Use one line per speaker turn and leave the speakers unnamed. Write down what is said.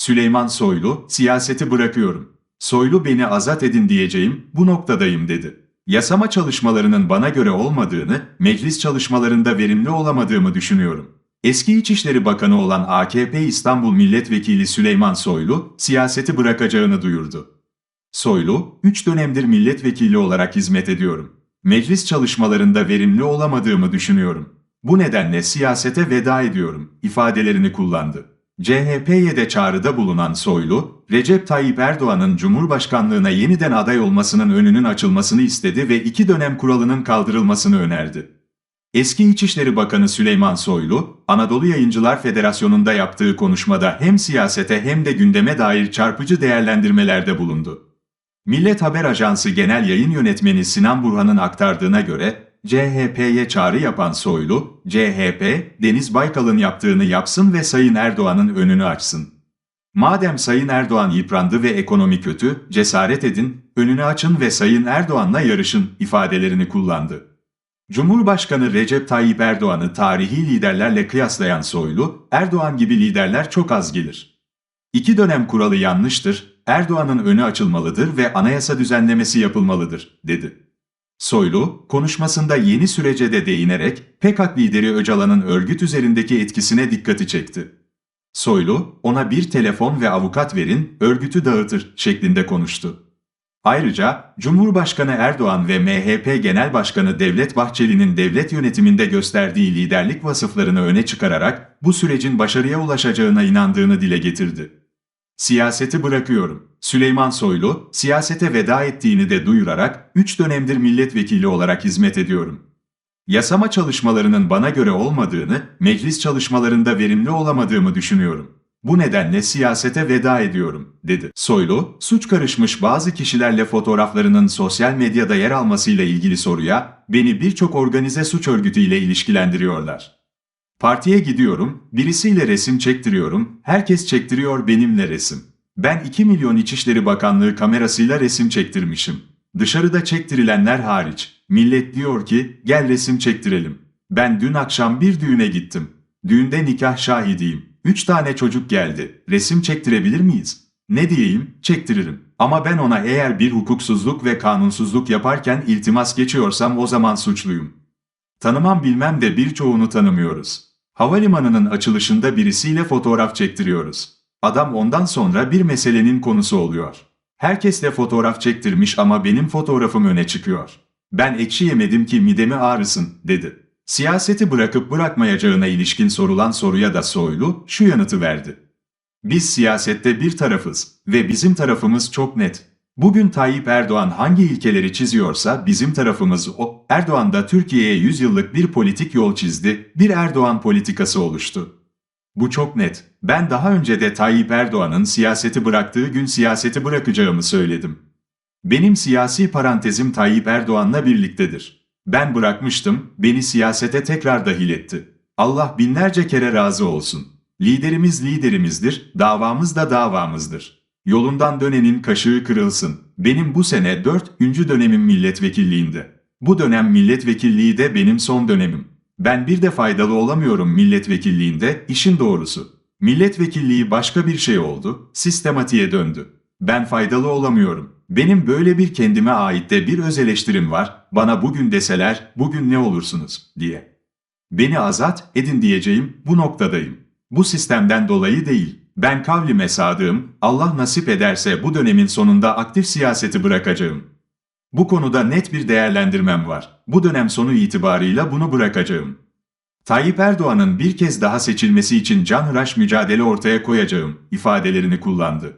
Süleyman Soylu, siyaseti bırakıyorum. Soylu beni azat edin diyeceğim, bu noktadayım dedi. Yasama çalışmalarının bana göre olmadığını, meclis çalışmalarında verimli olamadığımı düşünüyorum. Eski İçişleri Bakanı olan AKP İstanbul Milletvekili Süleyman Soylu, siyaseti bırakacağını duyurdu. Soylu, 3 dönemdir milletvekili olarak hizmet ediyorum. Meclis çalışmalarında verimli olamadığımı düşünüyorum. Bu nedenle siyasete veda ediyorum ifadelerini kullandı. CHP'ye de çağrıda bulunan Soylu, Recep Tayyip Erdoğan'ın Cumhurbaşkanlığına yeniden aday olmasının önünün açılmasını istedi ve iki dönem kuralının kaldırılmasını önerdi. Eski İçişleri Bakanı Süleyman Soylu, Anadolu Yayıncılar Federasyonu'nda yaptığı konuşmada hem siyasete hem de gündeme dair çarpıcı değerlendirmelerde bulundu. Millet Haber Ajansı Genel Yayın Yönetmeni Sinan Burhan'ın aktardığına göre, CHP'ye çağrı yapan Soylu, CHP, Deniz Baykal'ın yaptığını yapsın ve Sayın Erdoğan'ın önünü açsın. Madem Sayın Erdoğan yıprandı ve ekonomi kötü, cesaret edin, önünü açın ve Sayın Erdoğan'la yarışın ifadelerini kullandı. Cumhurbaşkanı Recep Tayyip Erdoğan'ı tarihi liderlerle kıyaslayan Soylu, Erdoğan gibi liderler çok az gelir. İki dönem kuralı yanlıştır, Erdoğan'ın önü açılmalıdır ve anayasa düzenlemesi yapılmalıdır, dedi. Soylu, konuşmasında yeni sürece de değinerek PKK lideri Öcalan'ın örgüt üzerindeki etkisine dikkati çekti. Soylu, ona bir telefon ve avukat verin, örgütü dağıtır şeklinde konuştu. Ayrıca Cumhurbaşkanı Erdoğan ve MHP Genel Başkanı Devlet Bahçeli'nin devlet yönetiminde gösterdiği liderlik vasıflarını öne çıkararak bu sürecin başarıya ulaşacağına inandığını dile getirdi. Siyaseti bırakıyorum. Süleyman Soylu, siyasete veda ettiğini de duyurarak 3 dönemdir milletvekili olarak hizmet ediyorum. Yasama çalışmalarının bana göre olmadığını, meclis çalışmalarında verimli olamadığımı düşünüyorum. Bu nedenle siyasete veda ediyorum, dedi. Soylu, suç karışmış bazı kişilerle fotoğraflarının sosyal medyada yer almasıyla ilgili soruya, beni birçok organize suç örgütüyle ilişkilendiriyorlar. Partiye gidiyorum, birisiyle resim çektiriyorum, herkes çektiriyor benimle resim. Ben 2 milyon İçişleri Bakanlığı kamerasıyla resim çektirmişim. Dışarıda çektirilenler hariç. Millet diyor ki, gel resim çektirelim. Ben dün akşam bir düğüne gittim. Düğünde nikah şahidiyim. Üç tane çocuk geldi. Resim çektirebilir miyiz? Ne diyeyim? Çektiririm. Ama ben ona eğer bir hukuksuzluk ve kanunsuzluk yaparken iltimas geçiyorsam o zaman suçluyum. Tanımam bilmem de birçoğunu tanımıyoruz. Havalimanının açılışında birisiyle fotoğraf çektiriyoruz. Adam ondan sonra bir meselenin konusu oluyor. Herkesle fotoğraf çektirmiş ama benim fotoğrafım öne çıkıyor. Ben ekşi yemedim ki midemi ağrısın, dedi. Siyaseti bırakıp bırakmayacağına ilişkin sorulan soruya da Soylu şu yanıtı verdi. Biz siyasette bir tarafız ve bizim tarafımız çok net. Bugün Tayyip Erdoğan hangi ilkeleri çiziyorsa bizim tarafımız o. Erdoğan da Türkiye'ye 100 yıllık bir politik yol çizdi, bir Erdoğan politikası oluştu. Bu çok net. Ben daha önce de Tayyip Erdoğan'ın siyaseti bıraktığı gün siyaseti bırakacağımı söyledim. Benim siyasi parantezim Tayyip Erdoğan'la birliktedir. Ben bırakmıştım, beni siyasete tekrar dahil etti. Allah binlerce kere razı olsun. Liderimiz liderimizdir, davamız da davamızdır. Yolundan dönenin kaşığı kırılsın. Benim bu sene dördüncü dönemim milletvekilliğinde. Bu dönem milletvekilliği de benim son dönemim. Ben bir de faydalı olamıyorum milletvekilliğinde, işin doğrusu. Milletvekilliği başka bir şey oldu, sistematiğe döndü. Ben faydalı olamıyorum. Benim böyle bir kendime ait de bir öz eleştirim var, bana bugün deseler, bugün ne olursunuz, diye. Beni azat edin diyeceğim, bu noktadayım. Bu sistemden dolayı değil. Ben kavlime sadığım, Allah nasip ederse bu dönemin sonunda aktif siyaseti bırakacağım. Bu konuda net bir değerlendirmem var. Bu dönem sonu itibarıyla bunu bırakacağım. Tayyip Erdoğan'ın bir kez daha seçilmesi için canhıraş mücadele ortaya koyacağım ifadelerini kullandı.